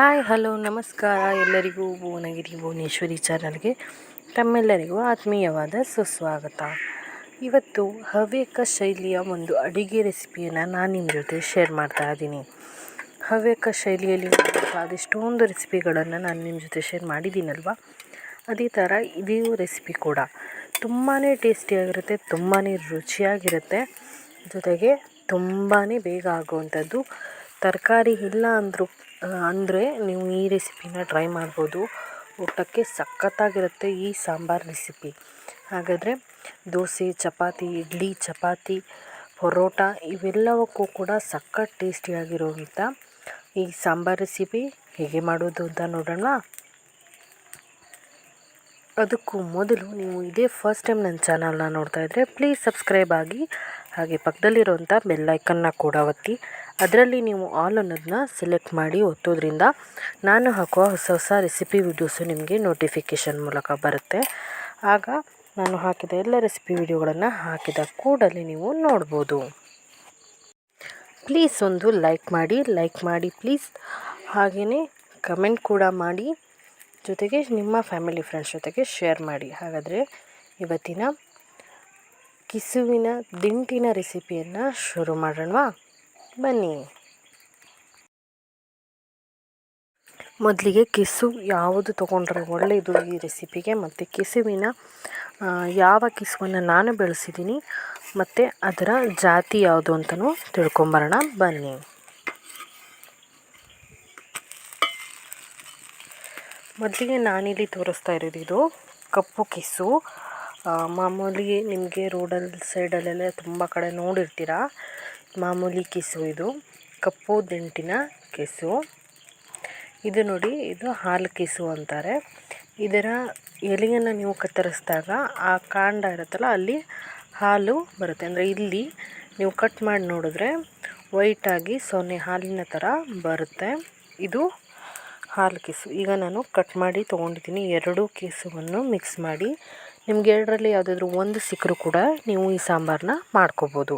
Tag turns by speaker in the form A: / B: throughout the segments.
A: Hi, hello, ನಮಸ್ಕಾರ. ಎಲ್ಲರಿಗೂ ಭುವನಗಿರಿ ಭುವನೇಶ್ವರಿ ಚಾನಲ್ಗೆ ತಮ್ಮೆಲ್ಲರಿಗೂ ಆತ್ಮೀಯವಾದ ಸುಸ್ವಾಗತ. ಇವತ್ತು ಹವ್ಯಕ ಶೈಲಿಯ ಒಂದು ಅಡಿಗೆ ರೆಸಿಪಿಯನ್ನು ನಾನು ನಿಮ್ಮ ಜೊತೆ ಶೇರ್ ಮಾಡ್ತಾ ಇದ್ದೀನಿ. ಹವ್ಯಕ ಶೈಲಿಯಲ್ಲಿ ಅದೆಷ್ಟೊಂದು ರೆಸಿಪಿಗಳನ್ನು ನಾನು ನಿಮ್ಮ ಜೊತೆ ಶೇರ್ ಮಾಡಿದ್ದೀನಲ್ವ? ಅದೇ ಥರ ಇದೇ ರೆಸಿಪಿ ಕೂಡ. ತುಂಬಾ ಟೇಸ್ಟಿಯಾಗಿರುತ್ತೆ ತುಂಬಾ ರುಚಿಯಾಗಿರುತ್ತೆ. ಜೊತೆಗೆ ತುಂಬಾ ಬೇಗ ಆಗುವಂಥದ್ದು. ತರಕಾರಿ ಇಲ್ಲ ಅಂದರೂ ಅಂದರೆ ನೀವು ಈ ರೆಸಿಪಿನ ಟ್ರೈ ಮಾಡ್ಬೋದು. ಊಟಕ್ಕೆ ಸಖತ್ತಾಗಿರುತ್ತೆ ಈ ಸಾಂಬಾರು ರೆಸಿಪಿ. ಹಾಗಾದರೆ ದೋಸೆ, ಚಪಾತಿ, ಇಡ್ಲಿ, ಚಪಾತಿ, ಪರೋಟ ಇವೆಲ್ಲವಕ್ಕೂ ಕೂಡ ಸಖತ್ ಟೇಸ್ಟಿಯಾಗಿರುವಂಥ ಈ ಸಾಂಬಾರು ರೆಸಿಪಿ ಹೇಗೆ ಮಾಡೋದು ಅಂತ ನೋಡೋಣ. ಅದಕ್ಕೂ ಮೊದಲು ನೀವು ಇದೇ ಫಸ್ಟ್ ಟೈಮ್ ನನ್ನ ಚಾನಲ್ನ ನೋಡ್ತಾ ಇದ್ದರೆ ಪ್ಲೀಸ್ ಸಬ್ಸ್ಕ್ರೈಬ್ ಆಗಿ ಹಾಗೆ ಪಕ್ಕದಲ್ಲಿರುವಂಥ ಬೆಲ್ಲೈಕನ್ನ ಕೂಡ ಒತ್ತಿ, ಅದರಲ್ಲಿ ನೀವು ಆಲ್ ಅನ್ನೋದನ್ನ ಸೆಲೆಕ್ಟ್ ಮಾಡಿ ಒತ್ತೋದ್ರಿಂದ ನಾನು ಹಾಕುವ ಹೊಸ ಹೊಸ ರೆಸಿಪಿ ವಿಡಿಯೋಸು ನಿಮಗೆ ನೋಟಿಫಿಕೇಷನ್ ಮೂಲಕ ಬರುತ್ತೆ. ಆಗ ನಾನು ಹಾಕಿದ ಎಲ್ಲ ರೆಸಿಪಿ ವಿಡಿಯೋಗಳನ್ನು ಹಾಕಿದ ಕೂಡಲೇ ನೀವು ನೋಡ್ಬೋದು. ಪ್ಲೀಸ್ ಒಂದು ಲೈಕ್ ಮಾಡಿ ಲೈಕ್ ಮಾಡಿ ಪ್ಲೀಸ್ ಹಾಗೆಯೇ ಕಮೆಂಟ್ ಕೂಡ ಮಾಡಿ, ಜೊತೆಗೆ ನಿಮ್ಮ ಫ್ಯಾಮಿಲಿ ಫ್ರೆಂಡ್ಸ್ ಜೊತೆಗೆ ಶೇರ್ ಮಾಡಿ. ಹಾಗಾದರೆ ಇವತ್ತಿನ ಕಿಸುವಿನ ದಿಂಟಿನ ರೆಸಿಪಿಯನ್ನು ಶುರು ಮಾಡೋಣವಾ. ಬನ್ನಿ. ಮೊದಲಿಗೆ ಕಿಸು ಯಾವುದು ತೊಗೊಂಡ್ರೆ ಒಳ್ಳೆಯದು ಈ ರೆಸಿಪಿಗೆ, ಮತ್ತು ಕಿಸುವಿನ ಯಾವ ಕಿಸುವನ್ನು ನಾನು ಬೆಳೆಸಿದ್ದೀನಿ, ಮತ್ತು ಅದರ ಜಾತಿ ಯಾವುದು ಅಂತಲೂ ತಿಳ್ಕೊಂಬರೋಣ. ಬನ್ನಿ. ಮೊದಲಿಗೆ ನಾನಿಲ್ಲಿ ತೋರಿಸ್ತಾ ಇರೋದು ಇದು ಕಪ್ಪು ಕಿಸು. ಮಾಮೂಲಿ ನಿಮಗೆ ರೋಡಲ್ಲಿ ಸೈಡಲ್ಲೆಲ್ಲ ತುಂಬ ಕಡೆ ನೋಡಿರ್ತೀರ? ಮಾಮೂಲಿ ಕಿಸು ಇದು. ಕಪ್ಪು ದಿಂಟಿನ ಕಿಸು. ಇದು ನೋಡಿ, ಇದು ಹಾಲು ಕಿಸು ಅಂತಾರೆ. ಇದರ ಎಲೆಯನ್ನು ನೀವು ಕತ್ತರಿಸಿದಾಗ ಆ ಕಾಂಡ ಇರುತ್ತಲ್ಲ, ಅಲ್ಲಿ ಹಾಲು ಬರುತ್ತೆ. ಅಂದರೆ ಇಲ್ಲಿ ನೀವು ಕಟ್ ಮಾಡಿ ನೋಡಿದ್ರೆ ವೈಟಾಗಿ ಸೊನ್ನೆ ಹಾಲಿನ ಥರ ಬರುತ್ತೆ. ಇದು ಹಾಲು ಕೆಸು. ಈಗ ನಾನು ಕಟ್ ಮಾಡಿ ತೊಗೊಂಡಿದ್ದೀನಿ. ಎರಡು ಕೆಸುವನ್ನು ಮಿಕ್ಸ್ ಮಾಡಿ ನಿಮ್ಗೆ ಎರಡರಲ್ಲಿ ಯಾವುದಾದ್ರೂ ಒಂದು ಸಿಕ್ಕರೂ ಕೂಡ ನೀವು ಈ ಸಾಂಬಾರನ್ನ ಮಾಡ್ಕೋಬೋದು.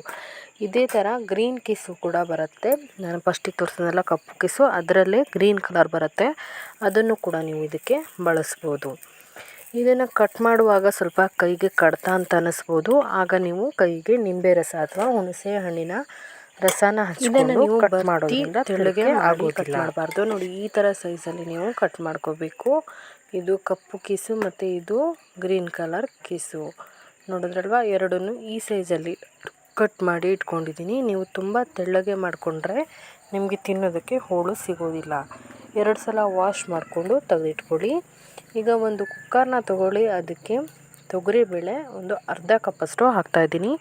A: ಇದೇ ಥರ ಗ್ರೀನ್ ಕಿಸು ಕೂಡ ಬರುತ್ತೆ. ನಾನು ಫಸ್ಟಿಗೆ ತೋರಿಸಿದ್ನಲ್ಲ ಕಪ್ಪು ಕಿಸು ಅದರಲ್ಲೇ ಗ್ರೀನ್ ಕಲರ್ ಬರುತ್ತೆ. ಅದನ್ನು ಕೂಡ ನೀವು ಇದಕ್ಕೆ ಬಳಸ್ಬೋದು. ಇದನ್ನು ಕಟ್ ಮಾಡುವಾಗ ಸ್ವಲ್ಪ ಕೈಗೆ ಕಡ್ತ ಅಂತ ಅನ್ನಿಸ್ಬೋದು ಆಗ ನೀವು ಕೈಗೆ ನಿಂಬೆ ರಸ ಅಥವಾ ಹುಣಸೆ ಹಣ್ಣಿನ ರಸನ ಹಚ್ಚಿದ್ರೆ ನೀವು ಕಟ್ ಮಾಡೋದ್ರಿಂದ ತೆಳ್ಳಗೆ ಆಗೋದಿಲ್ಲ. ಮಾಡಬಾರ್ದು. ನೋಡಿ ಈ ಥರ ಸೈಜಲ್ಲಿ ನೀವು ಕಟ್ ಮಾಡ್ಕೋಬೇಕು. ಇದು ಕಪ್ಪು ಕೀಸು ಮತ್ತು ಇದು ಗ್ರೀನ್ ಕಲರ್ ಕೀಸು. ನೋಡಿದ್ರಲ್ವ? ಎರಡನ್ನೂ ಈ ಸೈಜಲ್ಲಿ ಕಟ್ ಮಾಡಿ ಇಟ್ಕೊಂಡಿದ್ದೀನಿ. ನೀವು ತುಂಬ ತೆಳ್ಳಗೆ ಮಾಡಿಕೊಂಡ್ರೆ ನಿಮಗೆ ತಿನ್ನೋದಕ್ಕೆ ಹೋಳು ಸಿಗೋದಿಲ್ಲ. ಎರಡು ಸಲ ವಾಶ್ ಮಾಡಿಕೊಂಡು ತೆಗೆದಿಟ್ಕೊಳ್ಳಿ. ಈಗ ಒಂದು ಕುಕ್ಕರ್ನ ತೊಗೊಳ್ಳಿ. ಅದಕ್ಕೆ ತೊಗರಿಬೇಳೆ ಒಂದು ಅರ್ಧ ಕಪ್ಪಷ್ಟು ಹಾಕ್ತಾಯಿದ್ದೀನಿ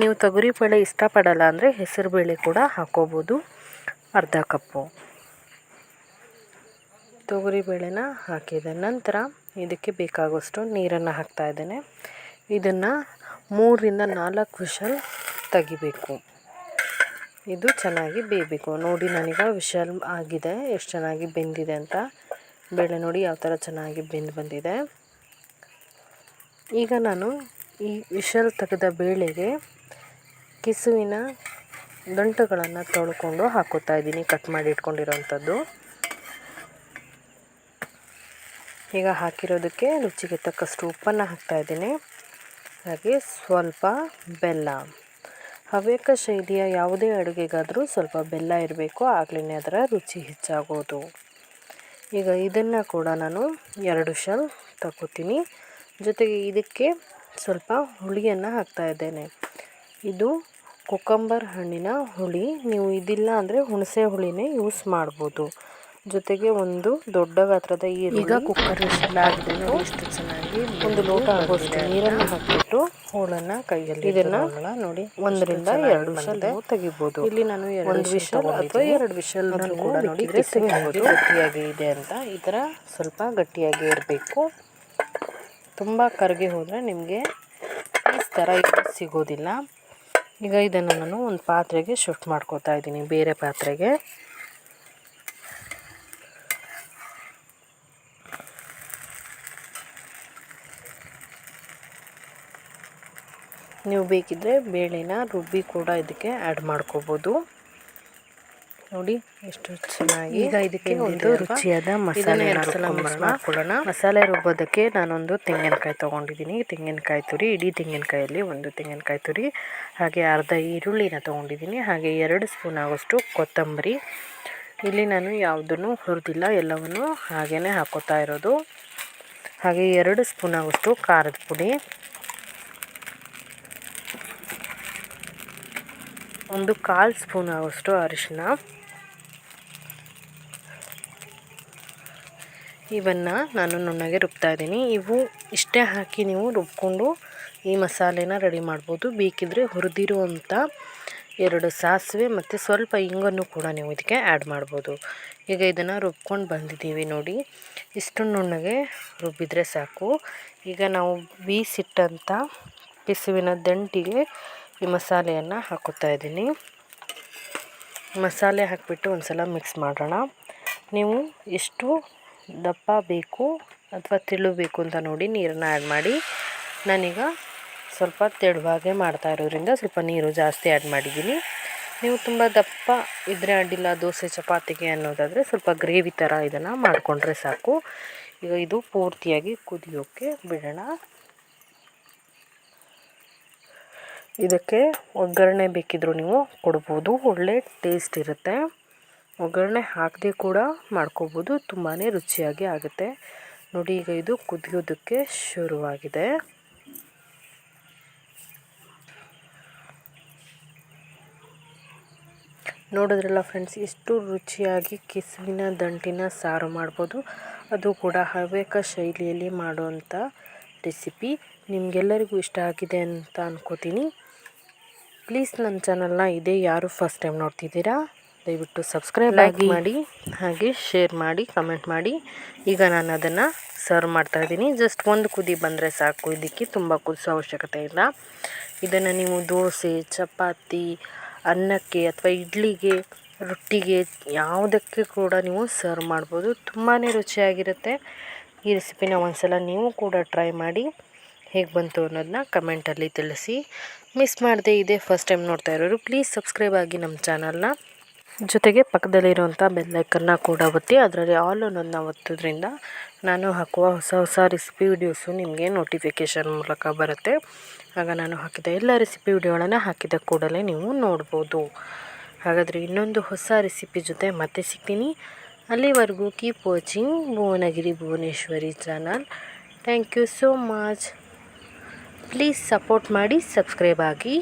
A: ನೀವು ತೊಗರಿಬೇಳೆ ಇಷ್ಟಪಡಲ್ಲ ಅಂದರೆ ಹೆಸರುಬೇಳೆ ಕೂಡ ಹಾಕ್ಕೋಬೋದು. ಅರ್ಧ ಕಪ್ಪು. ತೊಗರಿಬೇಳೆನ ಹಾಕಿದ ನಂತರ ಇದಕ್ಕೆ ಬೇಕಾಗುವಷ್ಟು ನೀರನ್ನು ಹಾಕ್ತಾ ಇದ್ದೇನೆ. ಇದನ್ನು ಮೂರರಿಂದ ನಾಲ್ಕು ವಿಷಲ್ ತೆಗಿಬೇಕು. ಇದು ಚೆನ್ನಾಗಿ ಬೇಯಬೇಕು. ನೋಡಿ ನನಗ ವಿಷಲ್ ಆಗಿದೆ, ಎಷ್ಟು ಚೆನ್ನಾಗಿ ಬೆಂದಿದೆ ಅಂತ. ಬೇಳೆ ನೋಡಿ ಯಾವ ಥರ ಚೆನ್ನಾಗಿ ಬೆಂದು ಬಂದಿದೆ. ಈಗ ನಾನು ಈ ವಿಷಲ್ ತೆಗೆದ ಬೇಳೆಗೆ ಕಿಸುವಿನ ದಂಟುಗಳನ್ನು ತೊಳ್ಕೊಂಡು ಹಾಕೋತಾ ಇದ್ದೀನಿ, ಕಟ್ ಮಾಡಿ ಇಟ್ಕೊಂಡಿರೋವಂಥದ್ದು ಈಗ ಹಾಕಿರೋದಕ್ಕೆ ರುಚಿಗೆ ತಕ್ಕಷ್ಟು ಉಪ್ಪನ್ನು ಹಾಕ್ತಾಯಿದ್ದೀನಿ ಹಾಗೆ ಸ್ವಲ್ಪ ಬೆಲ್ಲ. ಹವ್ಯಕ ಶೈಲಿಯ ಯಾವುದೇ ಅಡುಗೆಗಾದರೂ ಸ್ವಲ್ಪ ಬೆಲ್ಲ ಇರಬೇಕು ಆಗಲೇ ಅದರ ರುಚಿ ಹೆಚ್ಚಾಗೋದು. ಈಗ ಇದನ್ನು ಕೂಡ ನಾನು ಎರಡು ಶಲ್ ತಗೋತೀನಿ ಜೊತೆಗೆ ಇದಕ್ಕೆ ಸ್ವಲ್ಪ ಹುಳಿಯನ್ನು ಹಾಕ್ತಾ ಇದ್ದೇನೆ. ಇದು ಕುಕಂಬರ್ ಹಣ್ಣಿನ ಹುಳಿ. ನೀವು ಇದಿಲ್ಲ ಅಂದರೆ ಹುಣಸೆ ಹುಳಿನೇ ಯೂಸ್ ಮಾಡ್ಬೋದು. ಜೊತೆಗೆ ಒಂದು ದೊಡ್ಡ ಗಾತ್ರದ ಈರುಳ್ಳಿ. ಈಗ ಕುಕ್ಕರ್ ಎಷ್ಟು ಚೆನ್ನಾಗಿ ಒಂದು ಲೋಟ ಆಗೋಷ್ಟು ನೀರನ್ನು ಹಾಕಿಬಿಟ್ಟು ಹೋಳನ್ನ ಕೈಯಲ್ಲಿ ಇದನ್ನ ನೋಡಿ ಒಂದರಿಂದ ಎರಡು ವಿಷಲ್ ತೆಗಿಬೋದು. ಇಲ್ಲಿ ನಾನು ಒಂದು ವಿಷಲ್ ಅಥವಾ ಎರಡು ವಿಷಲ್ ಕೂಡ ನೋಡಿ ಗಟ್ಟಿಯಾಗಿ ಇದೆ ಅಂತ. ಈ ಥರ ಸ್ವಲ್ಪ ಗಟ್ಟಿಯಾಗಿ ಇರಬೇಕು. ತುಂಬ ಕರಗಿ ಹೋದರೆ ನಿಮಗೆ ಈ ಥರ ಸಿಗೋದಿಲ್ಲ. ಈಗ ಇದನ್ನು ನಾನು ಒಂದು ಪಾತ್ರೆಗೆ ಶಿಫ್ಟ್ ಮಾಡ್ಕೋತಾ ಇದ್ದೀನಿ ಬೇರೆ ಪಾತ್ರೆಗೆ. ನೀವು ಬೇಕಿದ್ದರೆ ಬೇಳೆನ ರುಬ್ಬಿ ಕೂಡ ಇದಕ್ಕೆ ಆ್ಯಡ್ ಮಾಡ್ಕೋಬೋದು. ನೋಡಿ ಎಷ್ಟು ಚೆನ್ನಾಗಿ ಈಗ ಇದಕ್ಕೆ ಒಂದು ರುಚಿಯಾದ ಮಸಾಲೆ ಮಾಡ್ಕೊಳ್ಳೋಣ. ಮಸಾಲೆ ರುಬ್ಬೋದಕ್ಕೆ ನಾನೊಂದು ತೆಂಗಿನಕಾಯಿ ತೊಗೊಂಡಿದ್ದೀನಿ. ತೆಂಗಿನಕಾಯಿ ತುರಿ ಇಡೀ ತೆಂಗಿನಕಾಯಲ್ಲಿ ಒಂದು ತೆಂಗಿನಕಾಯಿ ತುರಿ ಹಾಗೆ ಅರ್ಧ ಈರುಳ್ಳಿನ ತೊಗೊಂಡಿದ್ದೀನಿ. ಹಾಗೆ ಎರಡು ಸ್ಪೂನ್ ಆಗೋಷ್ಟು ಕೊತ್ತಂಬರಿ. ಇಲ್ಲಿ ನಾನು ಯಾವುದನ್ನು ಹುರಿದಿಲ್ಲ ಎಲ್ಲವನ್ನು ಹಾಗೇ ಹಾಕೋತಾ ಇರೋದು. ಹಾಗೆ ಎರಡು ಸ್ಪೂನ್ ಆಗೋಷ್ಟು ಖಾರದ ಪುಡಿ. ಒಂದು ಕಾಲು ಸ್ಪೂನ್ ಆಗೋಷ್ಟು ಅರಿಶಿನ ಇವನ್ನು ನಾನು ನುಣ್ಣಗೆ ರುಬ್ತಾ ಇದ್ದೀನಿ. ಇವು ಇಷ್ಟೇ ಹಾಕಿ ನೀವು ರುಬ್ಕೊಂಡು ಈ ಮಸಾಲೆನ ರೆಡಿ ಮಾಡ್ಬೋದು. ಬೇಕಿದ್ದರೆ ಹುರಿದಿರುವಂಥ ಎರಡು ಸಾಸಿವೆ ಮತ್ತು ಸ್ವಲ್ಪ ಹಿಂಗನ್ನು ಕೂಡ ನೀವು ಇದಕ್ಕೆ ಆ್ಯಡ್ ಮಾಡ್ಬೋದು. ಈಗ ಇದನ್ನು ರುಬ್ಕೊಂಡು ಬಂದಿದ್ದೀವಿ ನೋಡಿ. ಇಷ್ಟು ನುಣ್ಣಗೆ ರುಬ್ಬಿದ್ರೆ ಸಾಕು. ಈಗ ನಾವು ಬೀಸಿಟ್ಟಂಥ ಪಿಸುವಿನ ದಂಟಿಗೆ ಈ ಮಸಾಲೆಯನ್ನು ಹಾಕುತ್ತಾ ಇದ್ದೀನಿ. ಮಸಾಲೆ ಹಾಕಿಬಿಟ್ಟು ಒಂದು ಸಲ ಮಿಕ್ಸ್ ಮಾಡೋಣ. ನೀವು ಎಷ್ಟು ದಪ್ಪ ಬೇಕು ಅಥವಾ ತೆಳು ಬೇಕು ಅಂತ ನೋಡಿ ನೀರನ್ನು ಆ್ಯಡ್ ಮಾಡಿ. ನಾನೀಗ ಸ್ವಲ್ಪ ತೆಳುವಾಗೆ ಮಾಡ್ತಾ ಇರೋದ್ರಿಂದ ಸ್ವಲ್ಪ ನೀರು ಜಾಸ್ತಿ ಆ್ಯಡ್ ಮಾಡಿದ್ದೀನಿ. ನೀವು ತುಂಬ ದಪ್ಪ ಇದ್ದರೆ ಅಡ್ಡಿಲ್ಲ, ದೋಸೆ ಚಪಾತಿಗೆ ಅನ್ನೋದಾದರೆ ಸ್ವಲ್ಪ ಗ್ರೇವಿ ಥರ ಇದನ್ನು ಮಾಡಿಕೊಂಡ್ರೆ ಸಾಕು. ಈಗ ಇದು ಪೂರ್ತಿಯಾಗಿ ಕುದಿಯೋಕ್ಕೆ ಬಿಡೋಣ. ಇದಕ್ಕೆ ಒಗ್ಗರಣೆ ಬೇಕಿದ್ದರೂ ನೀವು ಕೊಡ್ಬೋದು. ಒಳ್ಳೆ ಟೇಸ್ಟ್ ಇರುತ್ತೆ. ಒಗ್ಗರಣೆ ಹಾಕದೆ ಕೂಡ ಮಾಡ್ಕೋಬೋದು. ತುಂಬಾ ರುಚಿಯಾಗಿ ಆಗುತ್ತೆ. ನೋಡಿ, ಈಗ ಇದು ಕುದಿಯೋದಕ್ಕೆ ಶುರುವಾಗಿದೆ. ನೋಡಿದ್ರಲ್ಲ ಫ್ರೆಂಡ್ಸ್ ಎಷ್ಟು ರುಚಿಯಾಗಿ ಕಿಸುವಿನ ದಂಟಿನ ಸಾರು ಮಾಡ್ಬೋದು. ಅದು ಕೂಡ ಹವ್ಯಕ ಶೈಲಿಯಲ್ಲಿ ಮಾಡುವಂಥ ರೆಸಿಪಿ ನಿಮಗೆಲ್ಲರಿಗೂ ಇಷ್ಟ ಆಗಿದೆ ಅಂತ ಅನ್ಕೋತೀನಿ. ಪ್ಲೀಸ್ ನನ್ನ ಚಾನಲ್ನ ಇದೇ ಯಾರು ಫಸ್ಟ್ ಟೈಮ್ ನೋಡ್ತಿದ್ದೀರಾ ದಯವಿಟ್ಟು ಸಬ್ಸ್ಕ್ರೈಬ್ ಲೈಕ್ ಮಾಡಿ. ಹಾಗೆ ಶೇರ್ ಮಾಡಿ ಕಮೆಂಟ್ ಮಾಡಿ. ಈಗ ನಾನು ಅದನ್ನು ಸರ್ವ್ ಮಾಡ್ತಾ ಇದ್ದೀನಿ. ಜಸ್ಟ್ ಒಂದು ಕುದಿ ಬಂದರೆ ಸಾಕು. ಇದಕ್ಕೆ ತುಂಬ ಕುದಿಸೋ ಅವಶ್ಯಕತೆ ಇಲ್ಲ. ಇದನ್ನು ನೀವು ದೋಸೆ ಚಪಾತಿ ಅನ್ನಕ್ಕೆ ಅಥವಾ ಇಡ್ಲಿಗೆ ರೊಟ್ಟಿಗೆ ಯಾವುದಕ್ಕೆ ಕೂಡ ನೀವು ಸರ್ವ್ ಮಾಡ್ಬೋದು. ತುಂಬಾ ರುಚಿಯಾಗಿರುತ್ತೆ. ಈ ರೆಸಿಪಿನ ಒಂದ್ಸಲ ನೀವು ಕೂಡ ಟ್ರೈ ಮಾಡಿ. ಹೇಗೆ ಬಂತು ಅನ್ನೋದನ್ನ ಕಮೆಂಟಲ್ಲಿ ತಿಳಿಸಿ. ಮಿಸ್ ಮಾಡದೆ ಇದೇ ಫಸ್ಟ್ ಟೈಮ್ ನೋಡ್ತಾ ಇರೋರು ಪ್ಲೀಸ್ ಸಬ್ಸ್ಕ್ರೈಬ್ ಆಗಿ ನಮ್ಮ ಚಾನಲ್ನ ಜೊತೆಗೆ ಪಕ್ಕದಲ್ಲಿರುವಂಥ ಬೆಲ್ಲೈಕನ್ನ ಕೂಡ ಒತ್ತಿ, ಅದರಲ್ಲಿ ಆಲ್ ಅನ್ನೋದನ್ನ ಒತ್ತೋದ್ರಿಂದ ನಾನು ಹಾಕುವ ಹೊಸ ಹೊಸ ರೆಸಿಪಿ ವಿಡಿಯೋಸು ನಿಮಗೆ ನೋಟಿಫಿಕೇಷನ್ ಮೂಲಕ ಬರುತ್ತೆ. ಆಗ ನಾನು ಹಾಕಿದ ಎಲ್ಲ ರೆಸಿಪಿ ವಿಡಿಯೋಗಳನ್ನು ಹಾಕಿದ ಕೂಡಲೇ ನೀವು ನೋಡ್ಬೋದು. ಹಾಗಾದರೆ ಇನ್ನೊಂದು ಹೊಸ ರೆಸಿಪಿ ಜೊತೆ ಮತ್ತೆ ಸಿಗ್ತೀನಿ. ಅಲ್ಲಿವರೆಗೂ keep watching Bhuvanagiri Bhuvaneshwari channel thank you so much please support ಮಾಡಿ ಸಬ್ಸ್ಕ್ರೈಬ್ ಆಗಿ.